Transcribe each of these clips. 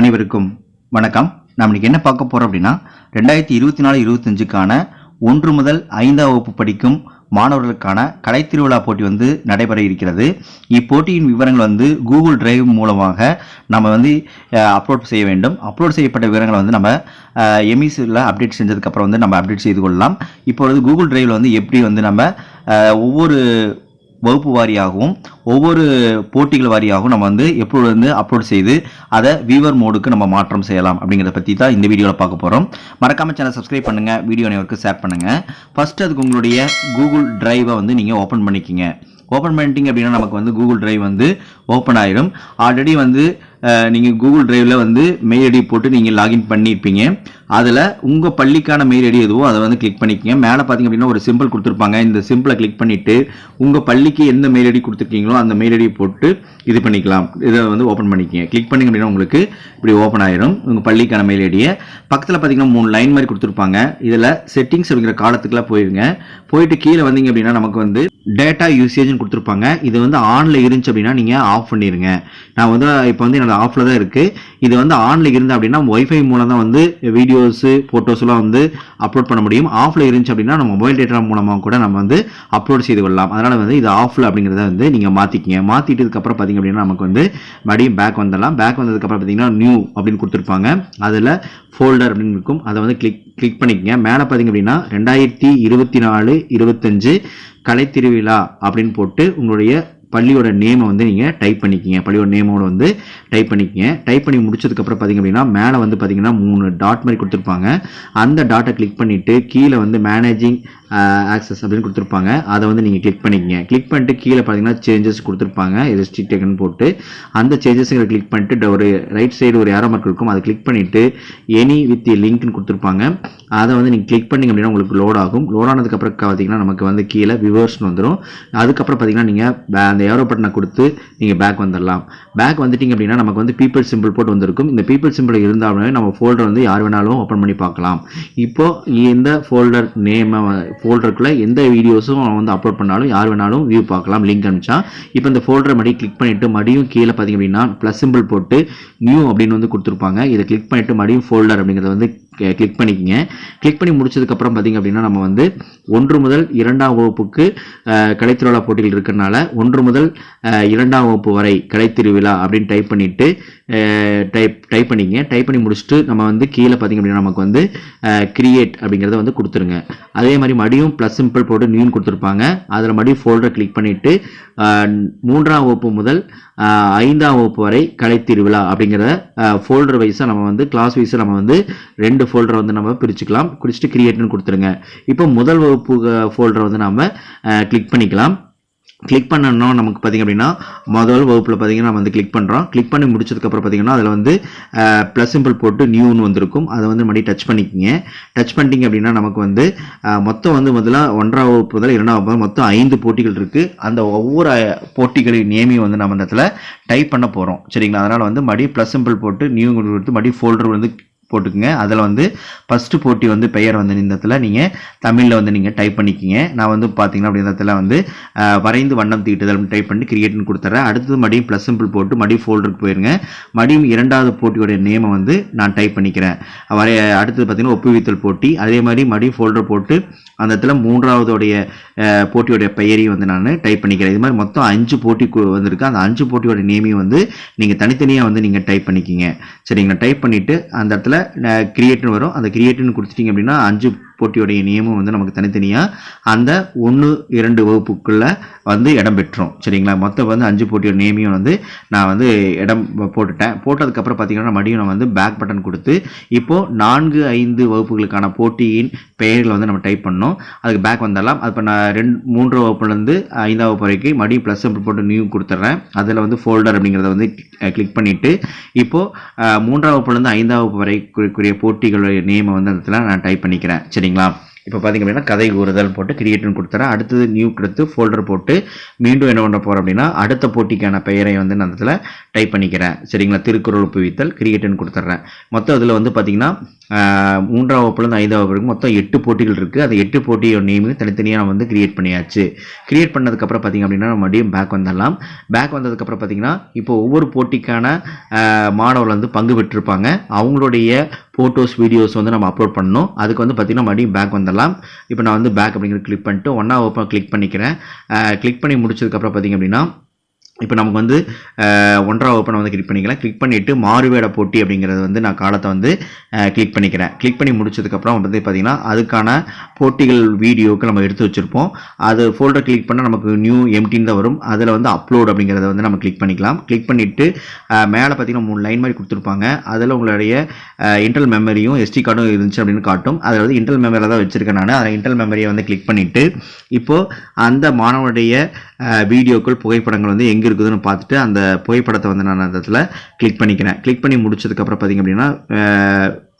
அனைவருக்கும் வணக்கம். நாம் இன்னைக்கு என்ன பார்க்க போறோம் அப்படின்னா ரெண்டாயிரத்தி இருபத்தி நாலு இருபத்தஞ்சுக்கான ஒன்று முதல் ஐந்தாம் வகுப்பு படிக்கும் மாணவர்களுக்கான கலை திருவிழா போட்டி வந்து நடைபெற இருக்கிறது. இப்போட்டியின் விவரங்கள் வந்து கூகுள் டிரைவ் மூலமாக நம்ம வந்து அப்லோட் செய்ய வேண்டும். அப்லோட் செய்யப்பட்ட விவரங்களை வந்து நம்ம எம்இசியில் அப்டேட் செஞ்சதுக்கப்புறம் வந்து நம்ம அப்டேட் செய்து கொள்ளலாம். இப்பொழுது கூகுள் டிரைவில் வந்து எப்படி வந்து நம்ம ஒவ்வொரு வகுப்பு வாரியாகவும் ஒவ்வொரு போட்டிகள் வாரியாகவும் நம்ம வந்து எப்பொழுது வந்து அப்லோட் செய்து அதை வியூவர் மோடுக்கு நம்ம மாற்றம் செய்யலாம் அப்படிங்கிறத பற்றி தான் இந்த வீடியோவில் பார்க்க போகிறோம் மறக்காமல் சேனல் சப்ஸ்கிரைப் பண்ணுங்கள் வீடியோ அனைவருக்கு ஷேர் பண்ணுங்கள் ஃபஸ்ட்டு அதுக்கு உங்களுடைய கூகுள் ட்ரைவை வந்து நீங்கள் ஓப்பன் பண்ணிக்கிங்க. ஓப்பன் பண்ணிட்டீங்க அப்படின்னா நமக்கு வந்து கூகுள் ட்ரைவ் வந்து ஓப்பன் ஆயிடும் ஆல்ரெடி வந்து நீங்கள் கூகுள் டிரைவில் வந்து மெயில் ஐடி போட்டு நீங்கள் லாகின் பண்ணியிருப்பீங்க. அதில் உங்கள் பள்ளிக்கான மெயில் ஐடி எதுவோ அதை வந்து கிளிக் பண்ணிக்கங்க. மேலே பார்த்தீங்க அப்படின்னா ஒரு சிம்பிள் கொடுத்துருப்பாங்க. இந்த சிம்பிளை கிளிக் பண்ணிவிட்டு உங்கள் பள்ளிக்கு எந்த மெயில் ஐடி கொடுத்துருக்கீங்களோ அந்த மெயில் ஐடி போட்டு இது பண்ணிக்கலாம். இதை வந்து ஓப்பன் பண்ணிக்கங்க. கிளிக் பண்ணிங்க அப்படின்னா உங்களுக்கு இப்படி ஓப்பன் ஆயிரும். உங்கள் பள்ளிக்கான மெயில் ஐடியை பக்கத்தில் பார்த்தீங்கன்னா மூணு லைன் மாதிரி கொடுத்துருப்பாங்க. இதில் செட்டிங்ஸ் அப்படிங்கிற காலத்துக்குலாம் போயிருங்க. போயிட்டு கீழே வந்தீங்க அப்படின்னா நமக்கு வந்து டேட்டா யூசேஜ்னு கொடுத்துருப்பாங்க. இது வந்து ஆனில் இருந்துச்சு அப்படின்னா நீங்கள் ஆஃப் பண்ணிடுங்க நான் வந்து இப்போ வந்து என்னோட ஆஃபில் தான் இருக்குது இது வந்து ஆனில் இருந்து அப்படின்னா ஒய்ஃபை மூலம் தான் வந்து வீடியோஸு ஃபோட்டோஸ்லாம் வந்து அப்லோட் பண்ண முடியும். ஆஃபில் இருந்துச்சு அப்படின்னா நம்ம மொபைல் டேட்டா மூலமாக கூட நம்ம வந்து அப்லோட் செய்து கொள்ளலாம். அதனால் வந்து இது ஆஃபில் அப்படிங்கிறத வந்து நீங்கள் மாற்றிக்கிங்க மாற்றிட்டதுக்கப்புறம் பார்த்தீங்க அப்படின்னா நமக்கு வந்து மறுபடியும் பேக் வந்துடலாம். பேக் வந்ததுக்கப்புறம் பார்த்தீங்கன்னா நியூ அப்படின்னு கொடுத்துருப்பாங்க. அதில் ஃபோல்டர் அப்படின்னு இருக்கும். அதை வந்து கிளிக் கிளிக் பண்ணிக்கங்க. மேலே பார்த்தீங்க அப்படின்னா ரெண்டாயிரத்தி இருபத்தி நாலு இருபத்தஞ்சு கலைத்திருவிழா அப்படின்னு போட்டு உங்களுடைய பள்ளியோட நேமை வந்து நீங்கள் டைப் பண்ணிக்கிங்க. பள்ளியோட நேமோட வந்து டைப் பண்ணிக்கங்க. டைப் பண்ணி முடிச்சதுக்கப்புறம் பார்த்தீங்க அப்படின்னா மேலே வந்து பார்த்தீங்கன்னா மூணு டாட் மாதிரி கொடுத்துருப்பாங்க. அந்த டாட்டை கிளிக் பண்ணிவிட்டு கீழே வந்து மேனேஜிங் ஆக்சஸ் அப்படின்னு கொடுத்துருப்பாங்க. அதை வந்து நீங்கள் கிளிக் பண்ணிக்கங்க. கிளிக் பண்ணிட்டு கீழே பார்த்தீங்கன்னா சேஞ்சஸ் கொடுத்துருப்பாங்க. எஸ்டி டெக்னு போட்டு. அந்த சேஞ்சஸுங்களை கிளிக் பண்ணிட்டு ஒரு ரைட் சைடு ஒரு ஏரோ மார்க் இருக்கும். அதை கிளிக் பண்ணிவிட்டு எனி வித் லிங்க்னு கொடுத்துருப்பாங்க. அதை வந்து நீங்கள் கிளிக் பண்ணிங்க அப்படின்னா உங்களுக்கு லோட் ஆகும். லோட் ஆனதுக்கப்புறம் பார்த்தீங்கன்னா நமக்கு வந்து கீழே விவர்ஸ்னு வந்துடும் அதுக்கப்புறம் பார்த்தீங்கன்னா நீங்கள் அந்த ஏரோ பட்டனை கொடுத்து நீங்கள் பேக் வந்துடலாம் பேக் வந்துட்டீங்க அப்படின்னா நமக்கு வந்து பீப்பிள் சிம்பிள் போட்டு வந்திருக்கும். இந்த பீப்பிள் சிம்பிள் இருந்தாலுமே நம்ம ஃபோல்டர் வந்து யார் வேணாலும் ஓப்பன் பண்ணி பார்க்கலாம். இப்போது இந்த ஃபோல்டர் நேமை ஃபோல்டருக்குள்ளே எந்த வீடியோஸும் வந்து அப்லோட் பண்ணாலும் யார் வேணாலும் வியூ பார்க்கலாம் லிங்க் அனுப்பிச்சா. இப்போ இந்த ஃபோல்டரை மறுபடியும் கிளிக் பண்ணிவிட்டு மறுபடியும் கீழே பார்த்தீங்க அப்படின்னா ப்ளஸ் சிம்பிள் போட்டு நியூ அப்படின்னு வந்து கொடுத்துருப்பாங்க. இதை கிளிக் பண்ணிவிட்டு மறுபடியும் ஃபோல்டர் அப்படிங்கிறத வந்து கிளிக் பண்ணிக்கிங்க. கிளிக் பண்ணி முடிச்சதுக்கப்புறம் பார்த்தீங்க அப்படின்னா நம்ம வந்து ஒன்று முதல் இரண்டாம் வகுப்புக்கு கலைத்திருவிழா போட்டிகள் இருக்கிறனால ஒன்று முதல் இரண்டாம் வகுப்பு வரை கலைத்திருவிழா அப்படின்னு டைப் பண்ணிவிட்டு டைப் டைப் பண்ணிங்க டைப் பண்ணி முடிச்சுட்டு நம்ம வந்து கீழே பார்த்தீங்க அப்படின்னா நமக்கு வந்து கிரியேட் அப்படிங்கிறத வந்து கொடுத்துருங்க. அதே மாதிரி மறுபடியும் ப்ளஸ் சிம்பிள் போட்டு நியூன்னு கொடுத்துருப்பாங்க. அதில் மறுபடியும் ஃபோல்டரை கிளிக் பண்ணிவிட்டு மூன்றாம் வகுப்பு முதல் ஐந்தாம் வகுப்பு வரை கலைத்திருவிழா அப்படிங்கிறத ஃபோல்டர் வைஸாக நம்ம வந்து கிளாஸ் வைஸாக நம்ம வந்து ரெண்டு ஃபோல்டரை வந்து நம்ம பிரிச்சுக்கலாம். பிரிச்சுட்டு கிரியேட்னு கொடுத்துருங்க இப்போ முதல் வகுப்பு ஃபோல்டரை வந்து நம்ம கிளிக் பண்ணிக்கலாம். கிளிக் பண்ணணும் நமக்கு பார்த்தீங்க அப்படின்னா முதல் வகுப்பில் பார்த்தீங்கன்னா நம்ம வந்து கிளிக் பண்ணுறோம் கிளிக் பண்ணி முடிச்சதுக்கப்புறம் பார்த்தீங்கன்னா அதில் வந்து ப்ளஸ் சிம்பிள் போட்டு நியூன்னு வந்திருக்கும். அதை வந்து மறுபடியும் டச் பண்ணிக்கிங்க. டச் பண்ணிட்டீங்க அப்படின்னா நமக்கு வந்து மொத்தம் வந்து முதல்ல ஒன்றாம் வகுப்பு முதல் இரண்டாம் வகுப்பு மொத்தம் ஐந்து போட்டிகள் இருக்குது அந்த ஒவ்வொரு போட்டிகளின் நேமையும் வந்து நம்ம இந்த இடத்துல டைப் பண்ண போகிறோம் சரிங்களா? அதனால் வந்து மறுபடியும் ப்ளஸ் சிம்பிள் போட்டு நியூ கொடுத்து மறுபடியும் ஃபோல்டர் வந்து போட்டுக்குங்க. அதில் வந்து ஃபஸ்ட்டு போட்டி வந்து பெயர் வந்து இந்த இடத்துல நீங்கள் தமிழில் வந்து நீங்கள் டைப் பண்ணிக்கிங்க. நான் வந்து பார்த்தீங்கன்னா அப்படி இந்த இடத்துல வந்து வரைந்து வண்ணம் தீட்டுதல் டைப் பண்ணி கிரியேட்னு கொடுத்துட்றேன் அடுத்தது மறுபடியும் ப்ளஸ் சிம்பிள் போட்டு மறுபடியும் ஃபோல்டருக்கு போயிருங்க. மடியும் இரண்டாவது போட்டியோடைய நேமை வந்து நான் டைப் பண்ணிக்கிறேன். வரைய அடுத்தது பார்த்தீங்கன்னா ஒப்புவித்தல் போட்டி. அதே மாதிரி மறுபடியும் ஃபோல்டர் போட்டு அந்த இடத்துல மூன்றாவதுடைய போட்டியோடைய பெயரையும் வந்து நான் டைப் பண்ணிக்கிறேன். இது மாதிரி மொத்தம் அஞ்சு போட்டி வந்திருக்கு. அந்த அஞ்சு போட்டியோட நேமையும் வந்து நீங்கள் தனித்தனியாக வந்து நீங்கள் டைப் பண்ணிக்கிங்க. சரிங்களா? டைப் பண்ணிவிட்டு அந்த இடத்துல கிரியேட்னு வரும். அந்த கிரியேட்னு கொடுத்துட்டீங்க அப்படின்னா அஞ்சு போட்டியுடைய நியமம் வந்து நமக்கு தனித்தனியாக அந்த ஒன்று இரண்டு வகுப்புக்குள்ளே வந்து இடம் பெற்றோம் சரிங்களா? மொத்தம் வந்து அஞ்சு போட்டியோட நேமையும் வந்து நான் வந்து இடம் போட்டுட்டேன். போட்டதுக்கப்புறம் பார்த்தீங்கன்னா மறுபடியும் நான் வந்து பேக் பட்டன் கொடுத்து இப்போது நான்கு ஐந்து வகுப்புகளுக்கான போட்டியின் பெயர்களை வந்து நம்ம டைப் பண்ணோம். அதுக்கு பேக் வந்துடலாம். அது இப்போ நான் ரெண்டு மூன்று வகுப்புலேருந்து ஐந்தாம் வகுப்பு வரைக்கும் மறுபடியும் ப்ளஸ் சிம்பிள் போட்டு நியூ கொடுத்துட்றேன். அதில் வந்து ஃபோல்டர் அப்படிங்கிறத வந்து கிளிக் பண்ணிவிட்டு இப்போது மூன்றாம் வகுப்புலேருந்து ஐந்தாம் வகுப்பு வரைக்குரிய போட்டிகளுடைய நேமை வந்து அந்த நான் டைப் பண்ணிக்கிறேன். சரி சரிங்களா? இப்போ பார்த்தீங்க அப்படின்னா கதை கூறுதல் போட்டு கிரியேட்னு கொடுத்துறேன் அடுத்தது நியூ கொடுத்து ஃபோல்டர் போட்டு மீண்டும் என்ன பண்ண போகிறோம் அப்படின்னா அடுத்த போட்டிக்கான பெயரை வந்து நான் அதில் டைப் பண்ணிக்கிறேன். சரிங்களா? திருக்குறள் புவித்தல் கிரியேட்னு கொடுத்துட்றேன் மொத்தம் அதில் வந்து பார்த்தீங்கன்னா மூன்றாம் வகுப்புலேருந்து ஐந்தாம் வகுப்பு மொத்தம் எட்டு போட்டிகள் இருக்குது அந்த எட்டு போட்டியோட நேமையும் தனித்தனியாக நம்ம வந்து கிரியேட் பண்ணியாச்சு. கிரியேட் பண்ணதுக்கப்புறம் பார்த்திங்க அப்படின்னா நம்ம மறுபடியும் பேக் வந்துடலாம். பேக் வந்ததுக்கப்புறம் பார்த்திங்கன்னா இப்போ ஒவ்வொரு போட்டிக்கான மாணவர்கள் வந்து பங்கு பெற்றிருப்பாங்க. அவங்களுடைய ஃபோட்டோஸ் வீடியோஸ் வந்து நம்ம அப்லோட் பண்ணணும். அதுக்கு வந்து பார்த்திங்கன்னா மறுபடியும் பேக் வந்துடலாம். இப்போ நான் வந்து பேக் அப்படிங்கிறது கிளிக் பண்ணிட்டு ஒன்றா ஓப்பன் கிளிக் பண்ணிக்கிறேன். கிளிக் பண்ணி முடிச்சதுக்கப்புறம் பார்த்திங்க அப்படின்னா இப்போ நமக்கு வந்து ஒன்றரை ஓப்பனை வந்து கிளிக் பண்ணிக்கலாம். கிளிக் பண்ணிவிட்டு மாறுவேட போட்டி அப்படிங்கிறது வந்து நான் காலத்தை வந்து கிளிக் பண்ணிக்கிறேன். கிளிக் பண்ணி முடிச்சதுக்கப்புறம் வந்து பார்த்திங்கன்னா அதுக்கான போட்டிகள் வீடியோக்கு நம்ம எடுத்து வச்சுருப்போம். அது ஃபோல்டர் கிளிக் பண்ணால் நமக்கு நியூ எம்டின்னு தான் வரும். அதில் வந்து அப்லோட் அப்படிங்கிறத வந்து நம்ம கிளிக் பண்ணிக்கலாம். கிளிக் பண்ணிவிட்டு மேலே பார்த்தீங்கன்னா மூணு லைன் மாதிரி கொடுத்துருப்பாங்க. அதில் உங்களுடைய இன்டர்னல் மெமரியும் எஸ்டி கார்டும் இருந்துச்சு அப்படின்னு காட்டும். அதில் வந்து இன்டர்னல் மெமரியில் தான் வச்சுருக்கேன் நான். அதை இன்டர்னல் மெமரியை வந்து கிளிக் பண்ணிவிட்டு இப்போது அந்த மாணவனுடைய வீடியோக்கள் புகைப்படங்கள் வந்து எங்கே இருக்குதுன்னு பார்த்துட்டு அந்த புகைப்படத்தை வந்து நான் அந்த இடத்துல கிளிக் பண்ணிக்கிறேன். கிளிக் பண்ணி முடிச்சதுக்கப்புறம் பார்த்தீங்க அப்படின்னா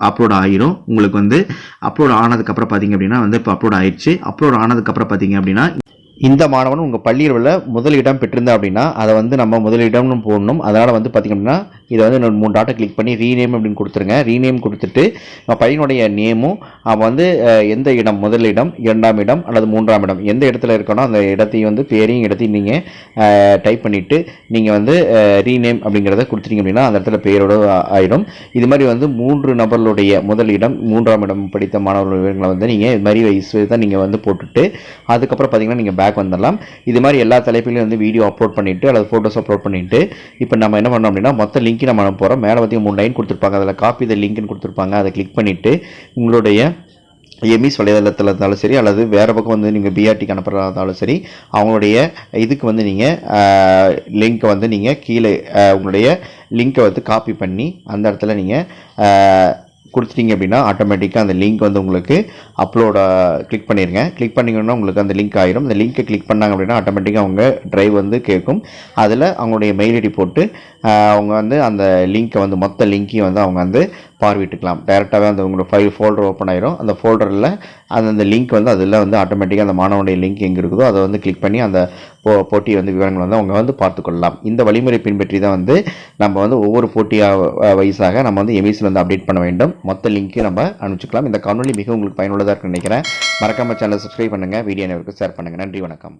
அப்லோட் ஆயிரும். உங்களுக்கு வந்து அப்லோட் ஆனதுக்கப்புறம் பார்த்திங்க அப்படின்னா வந்து இப்போ அப்லோட் ஆயிடுச்சு. அப்லோட் ஆனதுக்கப்புறம் பார்த்திங்க அப்படின்னா இந்த மாணவன் உங்கள் பள்ளியில் உள்ள முதலிடம் பெற்றிருந்தா அப்படின்னா அதை வந்து நம்ம முதலிடம்னு போடணும். அதனால் வந்து பார்த்திங்க அப்படின்னா இதை வந்து இன்னொரு மூணு டாட்டை கிளிக் பண்ணி ரீநேம் அப்படின்னு கொடுத்துருங்க. ரீநேம் கொடுத்துட்டு பையனுடைய நேமும் அவன் வந்து எந்த இடம்? முதல் இடம் இரண்டாம் இடம் அல்லது மூன்றாம் இடம்? எந்த இடத்துல இருக்கணும் அந்த இடத்தையும் வந்து பேரையும் இடத்தையும் நீங்கள் டைப் பண்ணிவிட்டு நீங்கள் வந்து ரீநேம் அப்படிங்கிறத கொடுத்துட்டீங்க அப்படின்னா அந்த இடத்துல பேரோட ஆகிடும் ஆயிடும். இது மாதிரி வந்து மூன்று நபர்களுடைய முதல் இடம் மூன்றாம் இடம் படித்த மாணவர்களை வந்து நீங்கள் இது மாதிரி வயசு தான் நீங்கள் வந்து போட்டுட்டு அதுக்கப்புறம் பார்த்தீங்கன்னா நீங்கள் பேக் வந்துடலாம். இது மாதிரி எல்லா தலைப்பிலையும் வந்து வீடியோ அப்லோட் பண்ணிவிட்டு அல்லது ஃபோட்டோஸ் அப்லோட் பண்ணிவிட்டு இப்போ நம்ம என்ன பண்ணோம் அப்படின்னா மொத்த லிங்க் நம்ம அனுப்ப போகிறோம் மேலே பார்த்திங்க மூணு லைன் கொடுத்துருப்பாங்க. அதில் காப்பி த லிங்க்னு கொடுத்துருப்பாங்க. அதை கிளிக் பண்ணிவிட்டு உங்களுடைய எமிஸ் வலைதளத்தில் இருந்தாலும் சரி அல்லது வேறு பக்கம் வந்து நீங்கள் பிஆர்டிக்கு அனுப்புகிறதா இருந்தாலும் சரி அவங்களுடைய இதுக்கு வந்து நீங்கள் லிங்க்கை வந்து நீங்கள் கீழே உங்களுடைய லிங்க்கை வந்து காப்பி பண்ணி அந்த இடத்துல நீங்கள் கொடுத்துட்டீங்க அப்படின்னா ஆட்டோமேட்டிக்காக அந்த லிங்க் வந்து உங்களுக்கு அப்லோட கிளிக் பண்ணிடுங்க கிளிக் பண்ணிங்கன்னா உங்களுக்கு அந்த லிங்க் ஆயிரும். அந்த லிங்க்கை கிளிக் பண்ணாங்க அப்படின்னா ஆட்டோமேட்டிக்காக அவங்க ட்ரைவ் வந்து கேட்கும். அதில் அவங்களுடைய மெயில் ஐடி போட்டு அவங்க வந்து அந்த லிங்க்கை வந்து மொத்த லிங்க்கையும் வந்து அவங்க வந்து பார்வையிட்டுக்கலாம். டேரெக்டாகவே அந்த உங்களோட ஃபைல் ஃபோல்டர் ஓப்பன் ஆயிரும். அந்த ஃபோல்டரில் அந்த அந்த லிங்க் வந்து அதில் வந்து ஆட்டோமேட்டிக்காக அந்த மாணவனுடைய லிங்க் எங்கே இருக்குதோ அதை வந்து கிளிக் பண்ணி அந்த போ போட்டி வந்து விவரங்கள் வந்து அவங்க வந்து பார்த்துக்கொள்ளலாம். இந்த வழிமுறை பின்பற்றி தான் வந்து நம்ம வந்து ஒவ்வொரு போட்டியாக வயசாக நம்ம வந்து எமிஸில் வந்து அப்டேட் பண்ண வேண்டும். மொத்த லிங்க்கு நம்ம அனுப்பிச்சிக்கலாம். இந்த காணொலி மிக உங்களுக்கு பயனுள்ளதாக இருக்குன்னு நினைக்கிறேன். மறக்காமல் சேனலை சப்ஸ்கிரைப் பண்ணுங்கள் வீடியோ ஷேர் பண்ணுங்கள் நன்றி வணக்கம்.